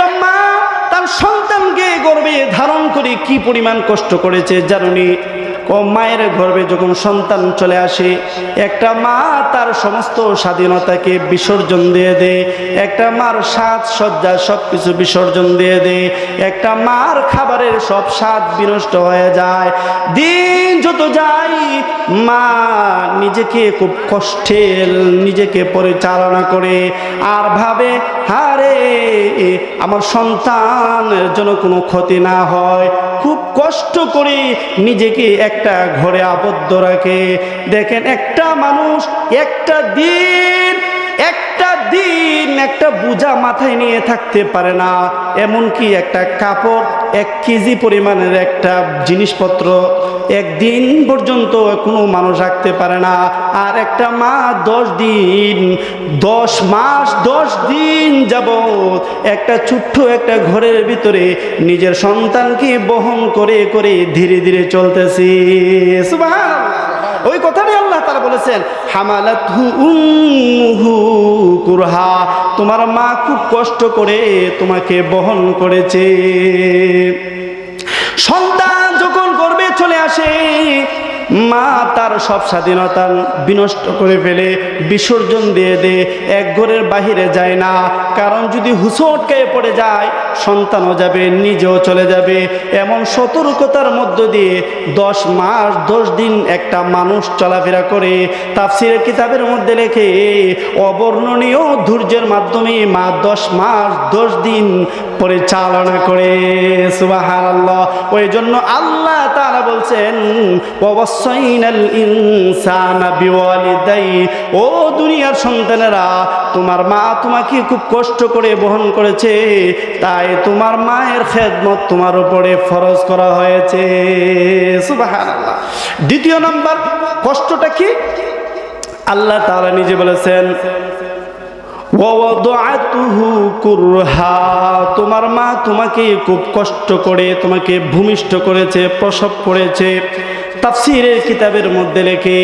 একটা মা তার সন্তানকে গর্বে ধারণ করে কি পরিমাণ কষ্ট করেছে জানুনি? ও মায়ের গর্বে যখন সন্তান চলে আসে, একটা মা তার সমস্ত স্বাধীনতাকে বিসর্জন দিয়ে দেয় একটা মার সাজ সজ্জা সব কিছু বিসর্জন দিয়ে দেয় একটা মার খাবারের সব স্বাদ বিনষ্ট হয়ে যায়। দিন যত যাই মা নিজেকে খুব কষ্টের, নিজেকে পরিচালনা করে আর ভাবে, হারে, আমার সন্তানের জন্য কোনো ক্ষতি না হয়। খুব কষ্ট করে নিজেকে একটা ঘরে আবদ্ধ রাখে। দেখেন একটা মানুষ একটা দিন একটা দিন একটা বোঝা মাথায় নিয়ে থাকতে পারে না। এমনকি একটা কাপড়, এক কেজি পরিমাণের একটা জিনিসপত্র একদিন পর্যন্ত কোনো মানুষ রাখতে পারে না। আর একটা মা দশ দিন, দশ মাস, দশ দিন যাব একটা ছোট্ট একটা ঘরের ভিতরে নিজের সন্তানকে বহন করে করে ধীরে ধীরে চলতেছি। সুবহানাল্লাহ। ওই কথাটাই আল্লাহ তারা বলেছেন, হামালাতহু কুরহা তোমার মা খুব কষ্ট করে তোমাকে বহন করেছে। সন্তান যখন গর্বে চলে আসে মা তার সব স্বাধীনতা বিনষ্ট করে ফেলে, বিসর্জন দিয়ে দে, এক ঘরের বাহিরে যায় না। কারণ যদি হুসটকে পড়ে যায়, সন্তানও যাবে, নিজেও চলে যাবে। এমন সতর্কতার মধ্য দিয়ে দশ মাস, দশ দিন একটা মানুষ চলাফেরা করে। তাফসিরের কিতাবের মধ্যে লেখে, অবর্ণনীয় ধৈর্যের মাধ্যমে মা দশ মাস, দশ দিন পরিচালনা করে। আল্লাহ ওই জন্য আল্লাহ তারা বলছেন ও দুনিয়ার সন্তানেরা, তোমার মা তোমাকে খুব কষ্ট করে বহন করেছে, তাই তোমার মায়ের খেদমত তোমার উপরে ফরজ করা হয়েছে। দ্বিতীয় নাম্বার, কষ্টটা কি? আল্লাহ তাআলা নিজে বলেছেন তোমার মা তোমাকে খুব কষ্ট করে, তোমাকে ভূমিষ্ঠ করেছে, প্রসব করেছে। তাফসিরের কিতাবের মধ্যে লেখে,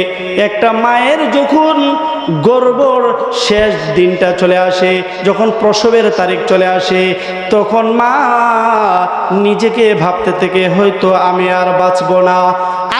একটা মায়ের যখন গর্বর শেষ দিনটা চলে আসে, যখন প্রসবের তারিখ চলে আসে, তখন মা নিজেকে ভাবতে থেকে, হয়তো আমি আর বাঁচব না।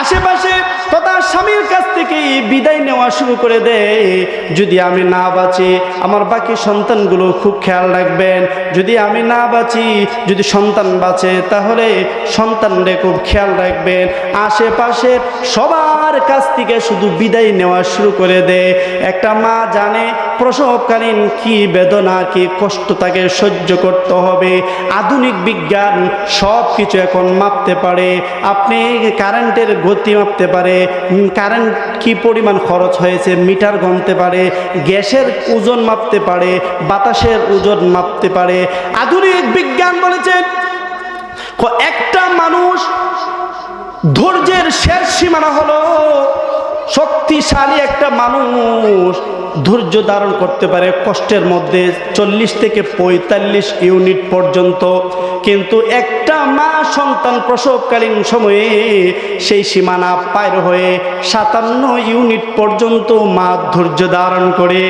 আশেপাশে তথা স্বামীর কাছ থেকে বিদায় নেওয়া শুরু করে দেয়। যদি আমি না বাঁচি, আমার বাকি সন্তানগুলো খুব খেয়াল রাখবেন। যদি আমি না বাঁচি, যদি সন্তান বাঁচে, তাহলে সন্তানরে খুব খেয়াল রাখবেন। আশেপাশের সবার কাছ থেকে শুধু বিদায় নেওয়া শুরু করে দেয় একটা মা জানে প্রসবকালীন কি বেদনা, কি কষ্ট তাকে সহ্য করতে হবে। আধুনিক বিজ্ঞান সব কিছু এখন মাপতে পারে। আপনি কারেন্টের গতি মাপতে পারে। কারেন্ট কি পরিমাণ খরচ হয়েছে মিটার গমতে পারে। গ্যাসের ওজন মাপতে পারে। বাতাসের ওজন মাপতে পারে। আধুনিক বিজ্ঞান বলেছেন ক- একটা মানুষ ধৈর্যের শেষ সীমানা হলো শক্তিশালী একটা মানুষ। ধৈর্য ধারণ করতে পারে কষ্টের মধ্যে চল্লিশ থেকে পঁয়তাল্লিশ ইউনিট পর্যন্ত। কিন্তু একটা মা সন্তান প্রসবকালীন সময়ে সেই সীমানা পার হয়ে সাতান্ন ইউনিট পর্যন্ত মা ধৈর্য ধারণ করে।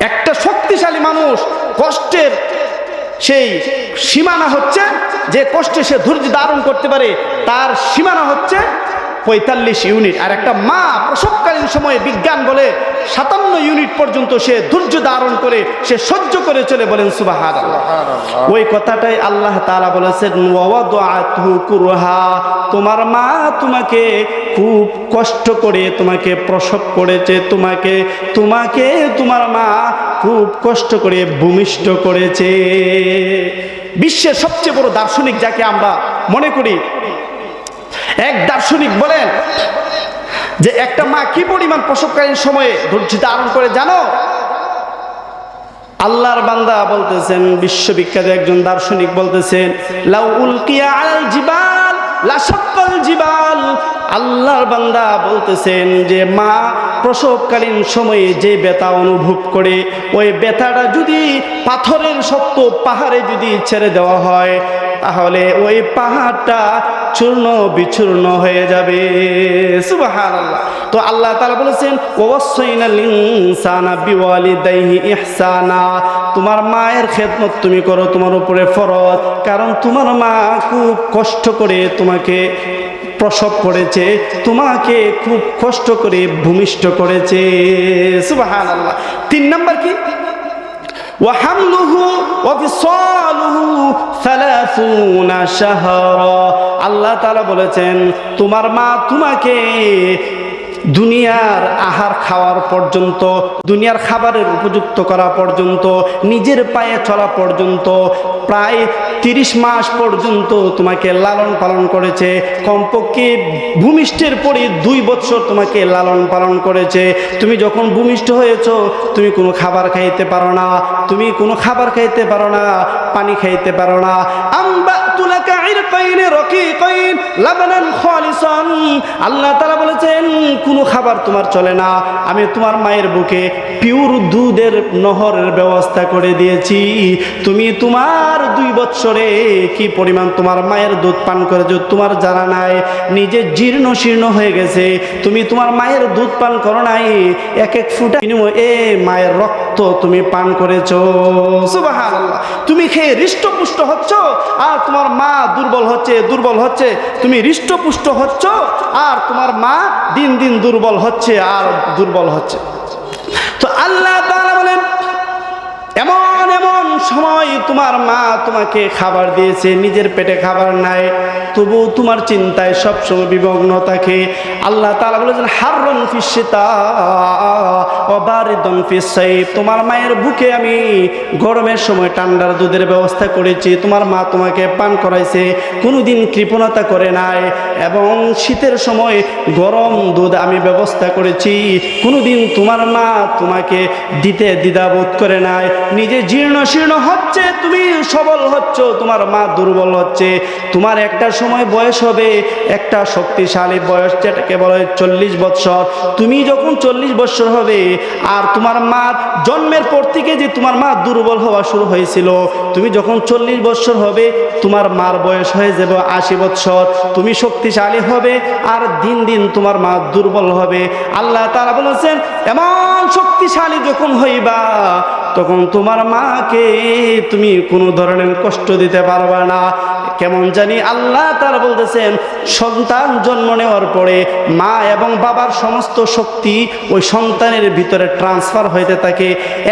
একটা শক্তিশালী মানুষ কষ্টের সেই সীমানা হচ্ছে যে কষ্টে সে ধৈর্য ধারণ করতে পারে তার সীমানা হচ্ছে পঁয়তাল্লিশ ইউনিট। আর একটা মা প্রসবকালীন সময়ে বিজ্ঞান বলে সাতান্ন ইউনিট পর্যন্ত সে ধৈর্য ধারণ করে সে সহ্য করে চলে বলেন সুবাহ ওই কথাটাই আল্লাহ তাআলা বলেছেন তোমার মা তোমাকে খুব কষ্ট করে তোমাকে প্রসব করেছে তোমাকে তোমাকে তোমার মা খুব কষ্ট করে ভূমিষ্ঠ করেছে। বিশ্বের সবচেয়ে বড় দার্শনিক যাকে আমরা মনে করি এক দার্শনিক বলেন যে একটা মা কি পরিমাণ প্রসবকালীন সময়ে ধৈর্য ধারণ করে জানো? আল্লাহর বান্দা বলতেছেন, বিশ্ববিখ্যাত একজন দার্শনিক বলতেছেন, লাউ উলকিয়া আল জিবাল লাসাক্কাল জিবাল। আল্লাহর বান্দা বলতেছেন যে, মা প্রসবকালীন সময়ে যে ব্যথা অনুভব করে, ওই ব্যথাটা যদি পাথরের শক্ত পাহাড়ে যদি ছেড়ে দেওয়া হয় তাহলে ওই পাহাড়টা চূর্ণ বিচূর্ণ হয়ে যাবে। সুবহানাল্লাহ। তো আল্লাহ তাআলা বলেছেন ইহসানা। তোমার মায়ের খেদমত তুমি করো তোমার উপরে ফরজ, কারণ তোমার মা খুব কষ্ট করে তোমাকে প্রসব করেছে, তোমাকে খুব কষ্ট করে ভূমিষ্ঠ করেছে। সুবহানাল্লাহ। তিন নাম্বার কি? وحمله وفصاله ثلاثون شهرا আল্লাহ তাআলা বলেছেন তোমার মা তোমাকে দুনিয়ার আহার খাওয়ার পর্যন্ত দুনিয়ার খাবারের উপযুক্ত করা পর্যন্ত নিজের পায়ে চলা পর্যন্ত প্রায় তিরিশ মাস পর্যন্ত তোমাকে লালন পালন করেছে। কমপক্ষে ভূমিষ্ঠের পরে দুই বছর তোমাকে লালন পালন করেছে। তুমি যখন ভূমিষ্ঠ হয়েছ, তুমি কোনো খাবার খাইতে পারো না। তুমি কোনো খাবার খাইতে পারো না, পানি খাইতে পারো না। আম্বা ইরকাইন রকিকাইন, লাবানান খালিসান। আল্লাহ তাআলা বলেছেন, কোনো খাবার তোমার চলে না। আমি তোমার মায়ের বুকে পিওর দুধের নহরের ব্যবস্থা করে দিয়েছি। তুমি তোমার দুই বছরে কি পরিমাণ তোমার মায়ের দুধ পান করেছ তোমার জানা নাই। নিজে জীর্ণ শীর্ণ হয়ে গেছে। তুমি তোমার মায়ের দুধ পান করো নাই। এক এক ফুটা বিনিময়ে এ মায়ের রক্ত তুমি পান করেছ। সুবহানাল্লাহ। তুমি খেয়ে হৃষ্টপুষ্ট হচ্ছ। আর তোমার মা দুর্বল হচ্ছে, দুর্বল হচ্ছে, তুমি হৃষ্টপুষ্ট হচ্ছ, আর তোমার মা দিন দিন দুর্বল হচ্ছে আর দুর্বল হচ্ছে। তো আল্লাহ বলেন, এমন এমন সময় তোমার মা তোমাকে খাবার দিয়েছে, নিজের পেটে খাবার নাই, তবু তোমার চিন্তায় সবসময় বিমগ্ন থাকে আল্লাহ তালা বলেছেন হাররন ফিসিতা তোমার মায়ের বুকে আমি গরমের সময় ঠান্ডার দুধের ব্যবস্থা করেছি, তোমার মা তোমাকে পান করাইছে, কোনোদিন কৃপণতা করে নাই, এবং শীতের সময় গরম দুধ আমি ব্যবস্থা করেছি, কোনোদিন তোমার মা তোমাকে দিতে দ্বিধাবোধ করে নাই, নিজে জীর্ণ শীর্ণ হচ্ছে, তুমি সবল হচ্ছ, তোমার মা দুর্বল হচ্ছে, তোমার একটা সময় বয়স হবে, একটা শক্তিশালী বয়স, যেটাকে বলা হয় চল্লিশ বৎসর, তুমি যখন চল্লিশ বৎসর হবে আর তোমার মা জন্মের পর থেকে যে তোমার মা দুর্বল হওয়া শুরু হয়েছিল, তুমি যখন চল্লিশ বছর হবে, তোমার মার বয়স হয়ে যাবে আশি বছর তুমি শক্তিশালী হবে আর দিন দিন তোমার মা দুর্বল হবে। আল্লাহ তারা বলেছেন, এমন শক্তিশালী যখন হইবা তখন তোমার মাকে তুমি কোনো ধরনের কষ্ট দিতে পারবে না। কেমন জানি আল্লাহ তারা বলতেছেন, সন্তান জন্ম নেওয়ার পরে মা এবং বাবার সমস্ত শক্তি ওই সন্তানের ভিতরে ট্রান্সফার হইতে থাকে।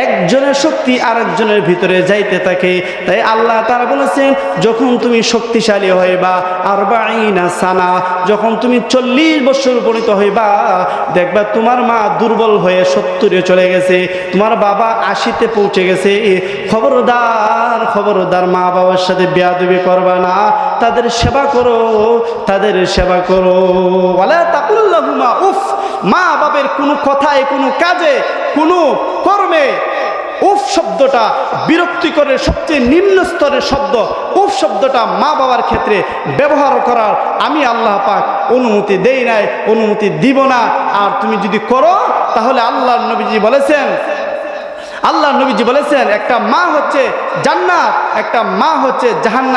একজনের শক্তি আরেকজনের ভিতরে যাইতে থাকে। তাই আল্লাহ তারা বলেছেন, যখন তুমি শক্তিশালী হইবা আর বাইনা সানা, যখন তুমি চল্লিশ বছর উপনীত হইবা, দেখবা তোমার মা দুর্বল হয়ে সত্তরে চলে গেছে। তোমার বাবা আশিতে পৌঁছে গেছে। খবরদার খবরদার মা বাবার সাথে বেয়াদবি করবা না। তাদের সেবা করো, তাদের সেবা করো। ওয়ালা তাকুল্লাহুমা উফ মা বাবের কোনো কথায়, কোনো কাজে, কোনো কর্মে উফ শব্দটা বিরক্তিকরের সবচেয়ে নিম্ন স্তরের শব্দ, উফ শব্দটা মা বাবার ক্ষেত্রে ব্যবহার করার আমি আল্লাহ পাক অনুমতি দেই নাই, অনুমতি দিব না। আর তুমি যদি করো, তাহলে আল্লাহ নবীজি বলেছেন আল্লাহ নবীজি বলেছেন একটা মা হচ্ছে জান্নাত একটা মা হচ্ছে জাহান্নাম।